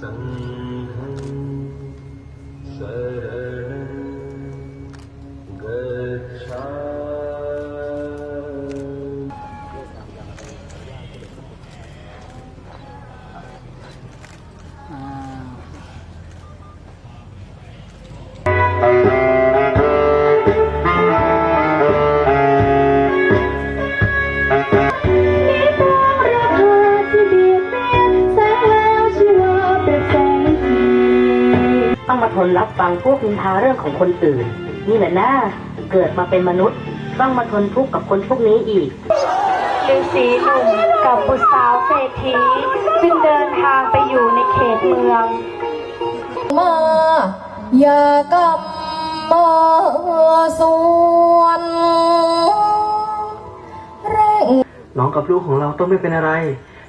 Sẵn ต้องมาทนรับฟังพวกนินทาเรื่องของคนอื่น นี่แหละนะเกิดมาเป็นมนุษย์ ต้องมาทนทุกข์กับคนพวกนี้อีกฤาษีหนุ่มกับบุตรสาวเศรษฐีจึงเดินทางไปอยู่ในเขตเมือง มาอย่ากำมาส่วนเร่งน้องกับลูกของเราต้องไม่เป็นอะไร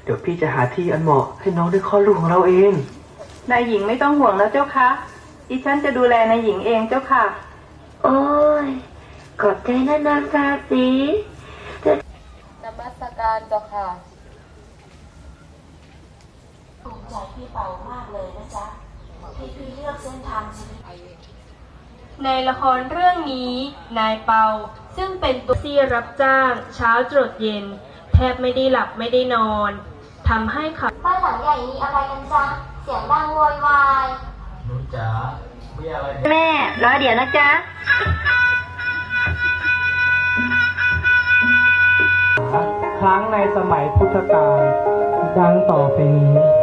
เดี๋ยวพี่จะหาที่อันเหมาะให้น้องได้คลอดลูกของเราเองนายหญิงไม่ต้องห่วงแล้วเจ้าคะ ดิฉันจะดูแลนายหญิงเองเจ้าค่ะ โอ้ย ขอบใจนะนางราศีนมัสการเจ้าค่ะภูมิใจพี่เป่ามากเลยนะจ๊ะที่พี่เลือกเส้นทางชีวิตในละครเรื่องนี้ นายเปาซึ่งเป็นตัวที่รับจ้าง เช้าจรดเย็น แทบไม่ได้หลับไม่ได้นอนทำให้เขาบ้านหลังใหญ่มีอะไรกันจ๊ะ เสียงดังโวยวาย แม่รอเดี๋ยวนะจ๊ะครั้งในสมัยพุทธกาลดังต่อไปนี้